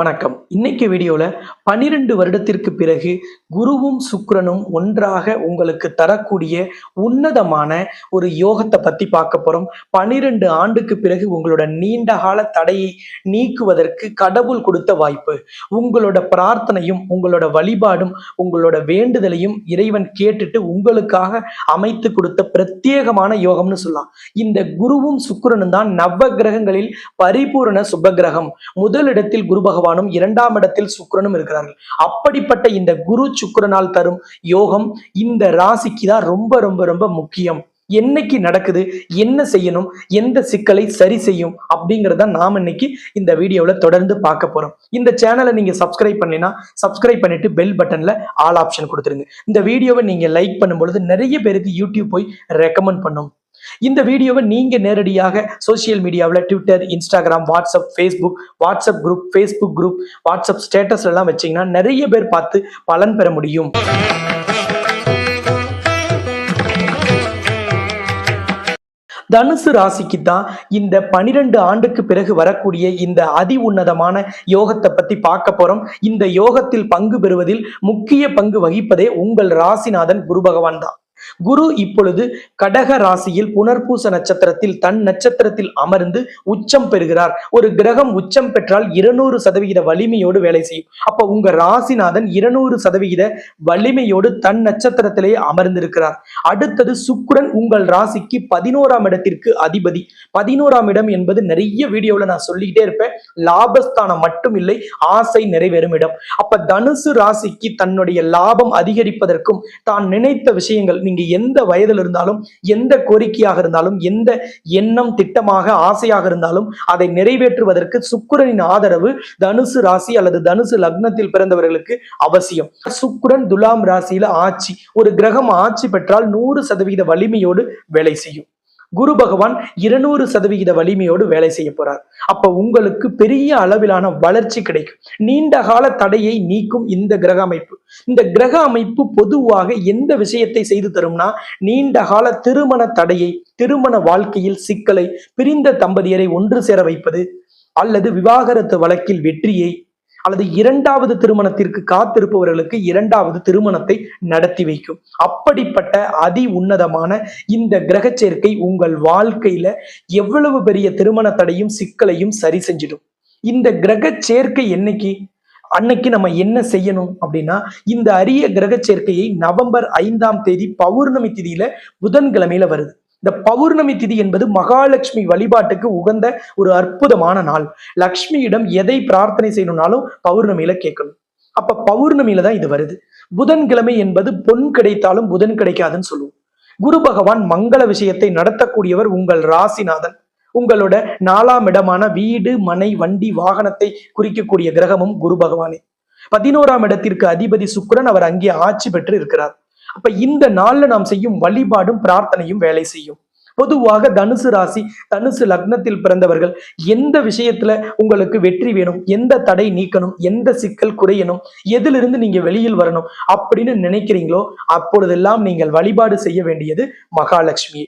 வணக்கம். இன்னைக்கு வீடியோவில் பனிரெண்டு வருடத்திற்கு பிறகு குருவும் சுக்கிரனும் ஒன்றாக உங்களுக்கு தரக்கூடிய உன்னதமான ஒரு யோகத்தை பற்றி பார்க்க போகிறோம் பனிரெண்டு ஆண்டுக்கு பிறகு உங்களோட நீண்ட கால தடையை நீக்குவதற்கு கடவுள் கொடுத்த வாய்ப்பு. உங்களோட பிரார்த்தனையும் உங்களோட வழிபாடும் உங்களோட வேண்டுதலையும் இறைவன் கேட்டுட்டு உங்களுக்காக அமைத்து கொடுத்த பிரத்யேகமான யோகம்னு சொல்லலாம். இந்த குருவும் சுக்கிரனும் தான் நவ கிரகங்களில் பரிபூரண சுபகிரகம் முதலிடத்தில் குரு பகவானும் இரண்டாம் இடத்தில் சுக்கரனும் இருக்கிறார்கள். அப்படிப்பட்ட இந்த குரு சுக்கரனால் தரும் யோகம் இந்த ராசிக்கு தான் ரொம்ப ரொம்ப ரொம்ப முக்கியம். என்னைக்கு நடக்குது என்ன செய்யணும் எந்த சிக்கலை சரி செய்யும் அப்படிங்கிறத நாம் இன்னைக்கு இந்த வீடியோவில் தொடர்ந்து பார்க்க போறோம். இந்த சேனலை நீங்க சப்ஸ்கிரைப் பண்ணினா சப்ஸ்கிரைப் பண்ணிட்டு பெல் பட்டன்ல ஆல் ஆப்ஷன் கொடுத்துருங்க. இந்த வீடியோவை நீங்க லைக் பண்ணும்பொழுது நிறைய பேருக்கு யூடியூப் போய் ரெக்கமெண்ட் பண்ணும். இந்த வீடியோவை நீங்க நேரடியாக சோசியல் மீடியாவில் Twitter Instagram WhatsApp Facebook WhatsApp group Facebook group WhatsApp status எல்லாம் வச்சீங்கன்னா நிறைய பேர் பார்த்து பலன் பெற முடியும். தனுசு ராசிக்கு தான் இந்த பனிரெண்டு ஆண்டுக்கு பிறகு வரக்கூடிய இந்த அதி உன்னதமான யோகத்தை பத்தி பார்க்க போறோம். இந்த யோகத்தில் பங்கு பெறுவதில் முக்கிய பங்கு வகிப்பதே உங்கள் ராசிநாதன் குரு பகவான் தான். குரு இப்பொழுது கடக ராசியில் புனர்பூச நட்சத்திரத்தில் தன் நட்சத்திரத்தில் அமர்ந்து உச்சம் பெறுகிறார். ஒரு கிரகம் உச்சம் பெற்றால் இருநூறு சதவிகித வலிமையோடு வேலை செய்யும். அப்ப உங்க ராசிநாதன் இருநூறு சதவிகித வலிமையோடு தன் நட்சத்திரத்திலே அமர்ந்திருக்கிறார். அடுத்தது சுக்குரன் உங்கள் ராசிக்கு பதினோராம் இடத்திற்கு அதிபதி. பதினோராம் இடம் என்பது நிறைய வீடியோவில் நான் சொல்லிக்கிட்டே இருப்பேன். லாபஸ்தானம் மட்டும் இல்லை ஆசை நிறைவேறும் இடம். அப்ப தனுசு ராசிக்கு தன்னுடைய லாபம் அதிகரிப்பதற்கும் தான் நினைத்த விஷயங்கள் நீங்க எந்த வயதில் இருந்தாலும் எந்த கோரிக்கையாக இருந்தாலும் எந்த எண்ணம் திட்டமாக ஆசையாக இருந்தாலும் அதை நிறைவேற்றுவதற்கு சுக்கிரனின் ஆதரவு தனுசு ராசி அல்லது தனுசு லக்னத்தில் பிறந்தவர்களுக்கு அவசியம். சுக்கிரன் துலாம் ராசியில ஆட்சி. ஒரு கிரகம் ஆட்சி பெற்றால் நூறு சதவீத வலிமையோடு வேலை செய்யும். குரு பகவான் இருநூறு சதவிகித வலிமையோடு வேலை செய்ய போறார். அப்ப உங்களுக்கு பெரிய அளவிலான வளர்ச்சி கிடைக்கும். நீண்ட கால தடையை நீக்கும் இந்த கிரக அமைப்பு. இந்த கிரக அமைப்பு பொதுவாக எந்த விஷயத்தை செய்து தரும்னா நீண்ட கால திருமண தடையை திருமண வாழ்க்கையில் சிக்கலை பிரிந்த தம்பதியரை ஒன்று சேர வைப்பது அல்லது விவாகரத்து வழக்கில் வெற்றியை அல்லது இரண்டாவது திருமணத்திற்கு காத்திருப்பவர்களுக்கு இரண்டாவது திருமணத்தை நடத்தி வைக்கும். அப்படிப்பட்ட அதி உன்னதமான இந்த கிரக சேர்க்கை உங்கள் வாழ்க்கையில எவ்வளவு பெரிய திருமண தடையும் சிக்கலையும் சரி செஞ்சிடும். இந்த கிரக சேர்க்கை என்னைக்கு? அன்னைக்கு நம்ம என்ன செய்யணும் அப்படின்னா இந்த அரிய கிரக சேர்க்கையை நவம்பர் ஐந்தாம் தேதி பௌர்ணமி திதியில புதன்கிழமையில வருது. இந்த பௌர்ணமி திதி என்பது மகாலட்சுமி வழிபாட்டுக்கு உகந்த ஒரு அற்புதமான நாள். லக்ஷ்மியிடம் எதை பிரார்த்தனை செய்யணும்னாலும் பௌர்ணமியில கேட்கணும். அப்ப பௌர்ணமியில தான் இது வருது. புதன்கிழமை என்பது பொன் கிடைத்தாலும் புதன் கிடைக்காதுன்னு சொல்லுவோம். குரு பகவான் மங்கள விஷயத்தை நடத்தக்கூடியவர் உங்கள் ராசிநாதன். உங்களோட நாலாம் இடமான வீடு மனை வண்டி வாகனத்தை குறிக்கக்கூடிய கிரகமும் குரு பகவானே. பதினோராம் இடத்திற்கு அதிபதி சுக்கிரன் அவர் அங்கே ஆட்சி பெற்று இருக்கிறார். அப்ப இந்த நாள்ல நாம் செய்யும் வழிபாடும் பிரார்த்தனையும் வேலை செய்யும். பொதுவாக தனுசு ராசி தனுசு லக்னத்தில் பிறந்தவர்கள் எந்த விஷயத்துல உங்களுக்கு வெற்றி வேணும் எந்த தடை நீக்கணும் எந்த சிக்கல் குறையணும் எதிலிருந்து நீங்க வெளியில் வரணும் அப்படின்னு நினைக்கிறீங்களோ அப்பொழுதெல்லாம் நீங்கள் வழிபாடு செய்ய வேண்டியது மகாலட்சுமி.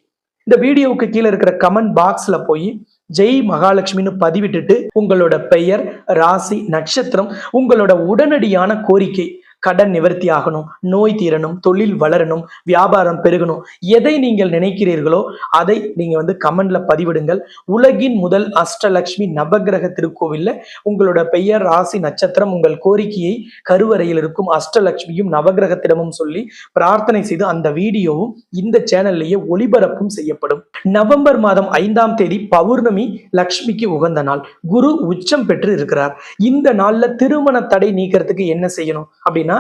இந்த வீடியோவுக்கு கீழே இருக்கிற கமெண்ட் பாக்ஸ்ல போய் ஜெய் மகாலட்சுமின்னு பதிவிட்டுட்டு உங்களோட பெயர் ராசி நட்சத்திரம் உங்களோட உடனடியான கோரிக்கை கடன் நிவர்த்தி ஆகணும் நோய் தீரணும் தொழில் வளரணும் வியாபாரம் பெருகணும். எதை நீங்கள் நினைக்கிறீர்களோ அதை நீங்கள் வந்து கமெண்ட்ல பதிவிடுங்கள். உலகின் முதல் அஷ்டலக்ஷ்மி நவகிரக திருக்கோவில்ல உங்களோட பெயர் ராசி நட்சத்திரம் உங்கள் கோரிக்கையை கருவறையில் இருக்கும் அஷ்டலக்ஷ்மியும் நவகிரகத்திடமும் சொல்லி பிரார்த்தனை செய்து அந்த வீடியோவும் இந்த சேனல்லையே ஒளிபரப்பும் செய்யப்படும். நவம்பர் மாதம் ஐந்தாம் தேதி பௌர்ணமி லக்ஷ்மிக்கு உகந்த நாள். குரு உச்சம் பெற்று இருக்கிறார். இந்த நாள்ல திருமண தடை நீக்கிறதுக்கு என்ன செய்யணும்? அப்படின்னா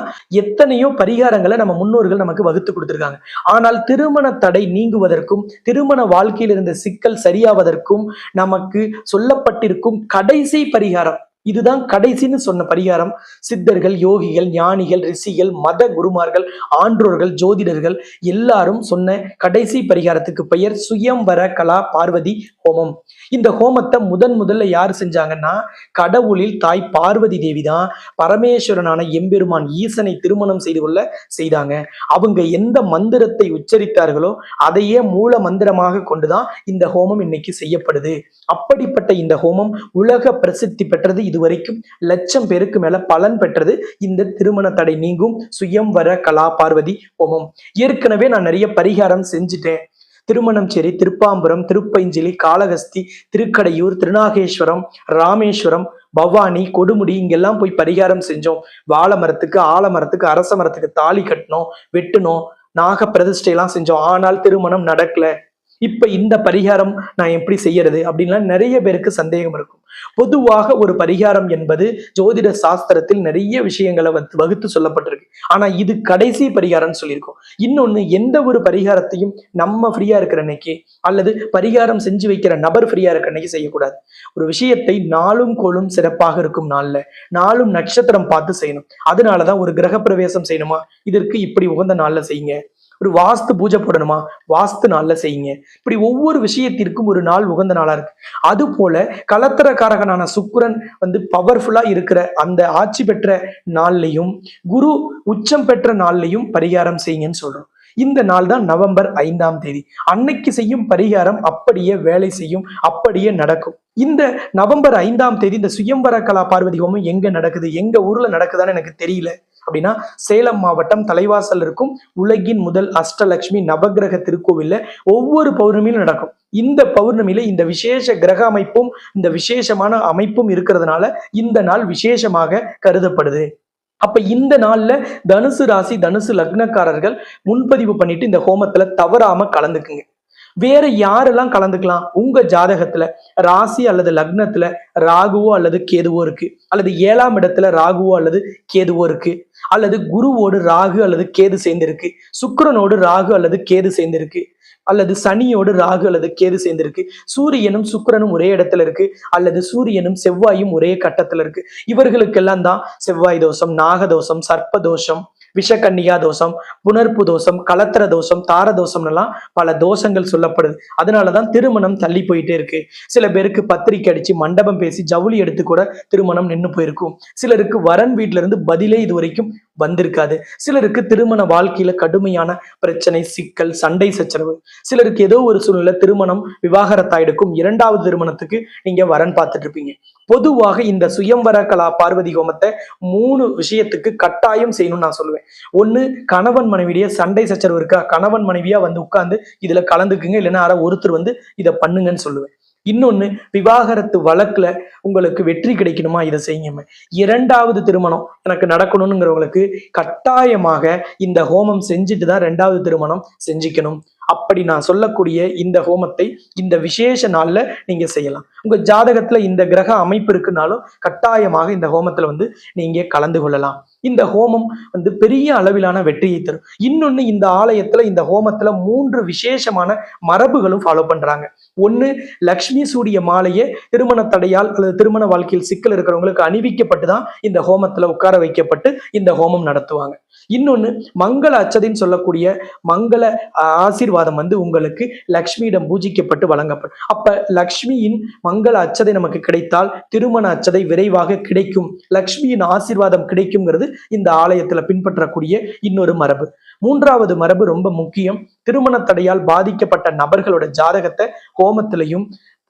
எத்தனையோ பரிகாரங்களை நம்ம முன்னோர்கள் நமக்கு வகுத்து கொடுத்திருக்காங்க. ஆனால் திருமண தடை நீங்குவதற்கும் திருமண வாழ்க்கையில் இருந்த சிக்கல் சரியாவதற்கும் நமக்கு சொல்லப்பட்டிருக்கும் கடைசி பரிகாரம் இதுதான் கடைசின்னு சொன்ன பரிகாரம். சித்தர்கள் யோகிகள் ஞானிகள் ரிஷிகள் மத குருமார்கள் ஆன்றோர்கள் ஜோதிடர்கள் எல்லாரும் சொன்ன கடைசி பரிகாரத்துக்கு பெயர் சுயம்பர கலா பார்வதி ஹோமம். இந்த ஹோமத்தை முதன் முதல்ல யார் செஞ்சாங்கன்னா கடவுளில் தாய் பார்வதி தேவி தான் பரமேஸ்வரனான எம்பெருமான் ஈசனை திருமணம் செய்து கொள்ள செய்தாங்க. அவங்க எந்த மந்திரத்தை உச்சரித்தார்களோ அதையே மூல மந்திரமாக கொண்டுதான் இந்த ஹோமம் இன்னைக்கு செய்யப்படுது. அப்படிப்பட்ட இந்த ஹோமம் உலக பிரசித்தி பெற்றது இதுவரைக்கும் லட்சம் பேருக்கு மேல பலன் பெற்றது இந்த திருமண தடை நீங்கும் சுயம்வர கலா பார்வதி ஹோமம். ஏற்கனவே நான் நிறைய பரிகாரம் செஞ்சுட்டேன். திருமணம் சரி திருப்பாம்புரம் திருப்பைஞ்சிலி காளகஸ்தி திருக்கடையூர் திருநாகேஸ்வரம் ராமேஸ்வரம் பவானி கொடுமுடி இங்கெல்லாம் போய் பரிகாரம் செஞ்சோம். வாழை மரத்துக்கு ஆலமரத்துக்கு அரச மரத்துக்கு தாலி கட்டினோம் வெட்டினோம் நாக பிரதிஷ்டையெல்லாம் செஞ்சோம். ஆனால் திருமணம் நடக்கல. இப்ப இந்த பரிகாரம் நான் எப்படி செய்யறது அப்படின்லாம் நிறைய பேருக்கு சந்தேகம் இருக்கும். பொதுவாக ஒரு பரிகாரம் என்பது ஜோதிட சாஸ்திரத்தில் நிறைய விஷயங்களை வந்து வகுத்து சொல்லப்பட்டிருக்கு. ஆனா இது கடைசி பரிகாரம்னு சொல்லியிருக்கோம். இன்னொன்னு எந்த ஒரு பரிகாரத்தையும் நம்ம ஃப்ரீயா இருக்கிற அன்னைக்கு அல்லது பரிகாரம் செஞ்சு வைக்கிற நபர் ஃப்ரீயா இருக்கிற அன்னைக்கு செய்யக்கூடாது. ஒரு விஷயத்தை நாளும் கோளும் சிறப்பாக இருக்கும் நாள்ல நாளும் நட்சத்திரம் பார்த்து செய்யணும். அதனாலதான் ஒரு கிரக பிரவேசம் செய்யணுமா? இதற்கு இப்படி உகந்த நாள்ல செய்யுங்க. ஒரு வாஸ்து பூஜை போடணுமா? வாஸ்து நாளில் செய்யுங்க. இப்படி ஒவ்வொரு விஷயத்திற்கும் ஒரு நாள் உகந்த நாளாக இருக்கு. அது போல கலத்தரக்காரகனான சுக்கரன் வந்து பவர்ஃபுல்லாக இருக்கிற அந்த ஆட்சி பெற்ற நாள்லையும் குரு உச்சம் பெற்ற நாள்லையும் பரிகாரம் செய்யுங்கன்னு சொல்கிறோம் இந்த நாள் தான் நவம்பர் ஐந்தாம் தேதி. அன்னைக்கு செய்யும் பரிகாரம் அப்படியே வேலை செய்யும் அப்படியே நடக்கும். இந்த நவம்பர் ஐந்தாம் தேதி இந்த சுயம்பர கலா பார்வதி ஹோமம் எங்க நடக்குது? எங்க ஊர்ல நடக்குதான்னு எனக்கு தெரியல. அப்படின்னா சேலம் மாவட்டம் தலைவாசல் இருக்கும் உலகின் முதல் அஷ்டலட்சுமி நவகிரக திருக்கோவில்ல ஒவ்வொரு பௌர்ணமியிலும் நடக்கும். இந்த பௌர்ணமியில இந்த விசேஷ கிரக அமைப்பும் இந்த விசேஷமான அமைப்பும் இருக்கிறதுனால இந்த நாள் விசேஷமாக கருதப்படுது. அப்ப இந்த நாள்ல தனுசு ராசி தனுசு லக்னக்காரர்கள் முன்பதிவு பண்ணிட்டு இந்த ஹோமத்துல தவறாம கலந்துக்குங்க. வேற யாரெல்லாம் கலந்துக்கலாம்? உங்க ஜாதகத்துல ராசி அல்லது லக்னத்துல ராகுவோ அல்லது கேதுவோ இருக்கு. அல்லது ஏழாம் இடத்துல ராகுவோ அல்லது கேதுவோ இருக்கு. அல்லது குருவோடு ராகு அல்லது கேது சேர்ந்திருக்கு. சுக்கரனோடு ராகு அல்லது கேது சேர்ந்திருக்கு. அல்லது சனியோடு ராகு அல்லது கேது சேர்ந்திருக்கு. சூரியனும் சுக்கரனும் ஒரே இடத்துல இருக்கு. அல்லது சூரியனும் செவ்வாயும் ஒரே கட்டத்துல இருக்கு. இவர்களுக்கெல்லாம் தான் செவ்வாய் தோஷம் நாகதோஷம் சர்ப்ப தோஷம் விஷக்கன்னியா தோஷம் புனர்ப்பு தோஷம் கலத்திர தோஷம் தார தோஷம்னெல்லாம் பல தோஷங்கள் சொல்லப்படுது. அதனாலதான் திருமணம் தள்ளி போயிட்டே இருக்கு. சில பேருக்கு பத்திரிக்கை அடிச்சு மண்டபம் பேசி ஜவுளி எடுத்து கூட திருமணம் நின்று போயிருக்கும். சிலருக்கு வரன் வீட்ல இருந்து பதிலே இது வரைக்கும் வந்திருக்காது. சிலருக்கு திருமண வாழ்க்கையில கடுமையான பிரச்சனை சிக்கல் சண்டை சச்சரவு. சிலருக்கு ஏதோ ஒரு சூழ்நிலை திருமணம் விவாகரத்தாயிடுக்கும் இரண்டாவது திருமணத்துக்கு நீங்க வரன் பார்த்துட்டு இருப்பீங்க பொதுவாக இந்த சுயம்பர கலா பார்வதி ஹோமத்தை மூணு விஷயத்துக்கு கட்டாயம் செய்யணும்னு நான் சொல்லுவேன். ஒண்ணு கணவன் மனைவிடைய சண்டை சச்சரவு இருக்கா? கணவன் மனைவியா வந்து உட்கார்ந்து இதுல கலந்துக்குங்க இல்லைன்னா யாராவது ஒருத்தர் வந்து இதை பண்ணுங்கன்னு சொல்லுவேன். இன்னொன்னு விவாகரத்து வழக்குல உங்களுக்கு வெற்றி கிடைக்கணுமா? இதை செய்யுங்க. இரண்டாவது திருமணம் எனக்கு நடக்கணும்ங்கிறவங்களுக்கு கட்டாயமாக இந்த ஹோமம் செஞ்சுட்டு தான் ரெண்டாவது திருமணம் செஞ்சுக்கணும். அப்படி நான் சொல்லக்கூடிய இந்த ஹோமத்தை இந்த விசேஷ நாள்ல நீங்க செய்யலாம். உங்க ஜாதகத்துல இந்த கிரக அமைப்பு இருக்குனாலும் கட்டாயமாக இந்த ஹோமத்துல வந்து நீங்க கலந்து கொள்ளலாம். இந்த ஹோமம் வந்து பெரிய அளவிலான வெற்றியை தரும். இன்னொன்னு இந்த ஆலயத்துல இந்த ஹோமத்துல மூன்று விசேஷமான மரபுகளும் ஃபாலோ பண்றாங்க. ஒண்ணு லக்ஷ்மி சூரிய மாலையே திருமண தடையால் அல்லது திருமண வாழ்க்கையில் சிக்கல் இருக்கிறவங்களுக்கு அணிவிக்கப்பட்டு தான் இந்த ஹோமத்துல உட்கார வைக்கப்பட்டு இந்த ஹோமம் நடத்துவாங்க. இன்னொன்னு மங்கள அச்சதின்னு சொல்லக்கூடிய மங்கள ஆசிர் ஆசீர்வாதம் வந்து உங்களுக்கு லக்ஷ்மியிடம் பூஜிக்கப்பட்டு வழங்கப்படும். அப்ப லக்ஷ்மியின் மங்கள அச்சதை நமக்கு கிடைத்தால் திருமண அச்சதை விரைவாக கிடைக்கும். லக்ஷ்மியின் ஆசீர்வாதம் கிடைக்குங்கிறது இந்த ஆலயத்துல பின்பற்றக்கூடிய இன்னொரு மரபு. மூன்றாவது மரபு ரொம்ப முக்கியம். திருமண தடையால் பாதிக்கப்பட்ட நபர்களோட ஜாதகத்தை ஹோமத்திலையும்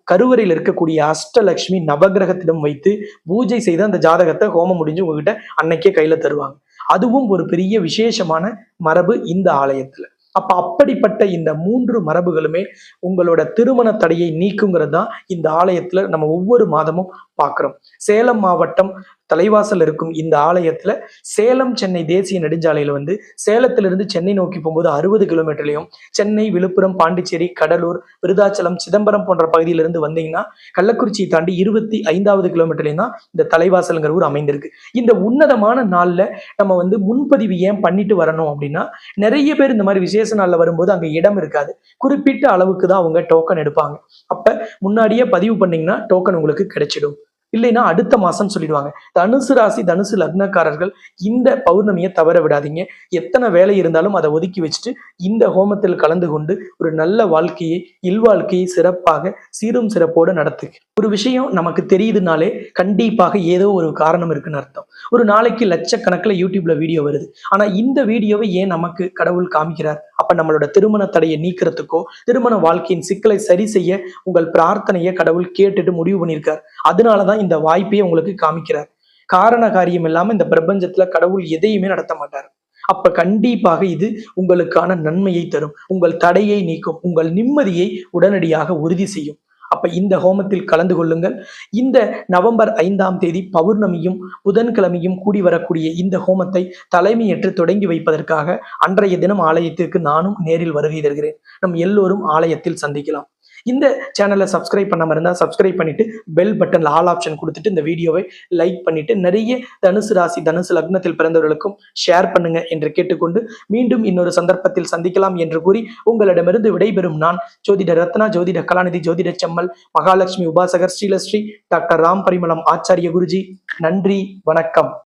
கருவறையில் இருக்கக்கூடிய அஷ்டலக்ஷ்மி நவகிரகத்திடம் வைத்து பூஜை செய்து அந்த ஜாதகத்தை ஹோமம் முடிஞ்சு உங்ககிட்ட அன்னைக்கே கையில தருவாங்க. அதுவும் ஒரு பெரிய விசேஷமான மரபு இந்த ஆலயத்துல. அப்ப அப்படிப்பட்ட இந்த மூன்று மரபுகளுமே உங்களோட திருமண தடையை நீக்குங்கிறது தான் இந்த ஆலயத்துல நம்ம ஒவ்வொரு மாதமும் பார்க்குறோம் சேலம் மாவட்டம் தலைவாசல் இருக்கும் இந்த ஆலயத்துல சேலம் சென்னை தேசிய நெடுஞ்சாலையில வந்து சேலத்திலிருந்து சென்னை நோக்கி போகும்போது அறுபது கிலோமீட்டர்லையும் சென்னை விழுப்புரம் பாண்டிச்சேரி கடலூர் விருதாச்சலம் சிதம்பரம் போன்ற பகுதியிலிருந்து வந்தீங்கன்னா கள்ளக்குறிச்சியை தாண்டி இருபத்தி ஐந்தாவது கிலோமீட்டர்லையும் தான் இந்த தலைவாசல்ங்கிற ஊர் அமைந்திருக்கு. இந்த உன்னதமான நாள்ல நம்ம வந்து முன்பதிவு ஏன் பண்ணிட்டு வரணும் அப்படின்னா நிறைய பேர் இந்த மாதிரி விசேஷ நாள்ல வரும்போது அங்க இடம் இருக்காது. குறிப்பிட்ட அளவுக்கு தான் அவங்க டோக்கன் எடுப்பாங்க. அப்ப முன்னாடியே பதிவு பண்ணீங்கன்னா டோக்கன் உங்களுக்கு கிடைச்சிடும். இல்லைன்னா அடுத்த மாசம் சொல்லிடுவாங்க. தனுசு ராசி தனுசு லக்னக்காரர்கள் இந்த பௌர்ணமியை தவற விடாதீங்க. எத்தனை வேலை இருந்தாலும் அதை ஒதுக்கி வச்சுட்டு இந்த ஹோமத்தில் கலந்து கொண்டு ஒரு நல்ல வாழ்க்கையை இல்வாழ்க்கையை சிறப்பாக சீரும் சிறப்போடு நடத்து ஒரு விஷயம் நமக்கு தெரியுதுனாலே கண்டிப்பாக ஏதோ ஒரு காரணம் இருக்குன்னு அர்த்தம். ஒரு நாளைக்கு லட்சக்கணக்கில் யூடியூப்ல வீடியோ வருது. ஆனா இந்த வீடியோவை ஏன் நமக்கு கடவுள் காமிக்கிறார்? அப்ப நம்மளோட திருமண தடையை நீக்கிறதுக்கோ திருமண வாழ்க்கையின் சிக்கலை சரி செய்ய உங்கள் பிரார்த்தனையை கடவுள் கேட்டுட்டு முடிவு பண்ணியிருக்கார். அதனாலதான் இந்த வாய்ப்பையே உங்களுக்கு காமிக்கிறார். காரண காரியம் இல்லாம இந்த பிரபஞ்சத்துல கடவுள் எதையுமே நடத்த மாட்டார். அப்ப கண்டிப்பாக இது உங்களுக்கான நன்மையை தரும். உங்கள் தடையை நீக்கும். உங்கள் நிம்மதியை உடனடியாக உறுதி செய்யும். அப்ப இந்த ஹோமத்தில் கலந்து கொள்ளுங்கள். இந்த நவம்பர் ஐந்தாம் தேதி பௌர்ணமியும் புதன்கிழமையும் கூடி வரக்கூடிய இந்த ஹோமத்தை தலைமையேற்று தொடங்கி வைப்பதற்காக அன்றைய தினம் ஆலயத்திற்கு நானும் நேரில் வருகை தருகிறேன். நம் எல்லோரும் ஆலயத்தில் சந்திக்கலாம். இந்த சேனலை சப்ஸ்கிரைப் பண்ணாமல் இருந்தால் சப்ஸ்கிரைப் பண்ணிட்டு பெல் பட்டனில் ஆல் ஆப்ஷன் கொடுத்துட்டு இந்த வீடியோவை லைக் பண்ணிட்டு நிறைய தனுசு ராசி தனுசு லக்னத்தில் பிறந்தவர்களுக்கும் ஷேர் பண்ணுங்க என்று கேட்டுக்கொண்டு மீண்டும் இன்னொரு சந்தர்ப்பத்தில் சந்திக்கலாம் என்று கூறி உங்களிடமிருந்து விடைபெறும் நான் ஜோதிட ரத்னா ஜோதிட கலாநிதி ஜோதிட செம்மல் மகாலட்சுமி உபாசகர் ஸ்ரீலஸ்ரீ டாக்டர் ராம் பரிமளம் ஆச்சாரிய குருஜி. நன்றி வணக்கம்.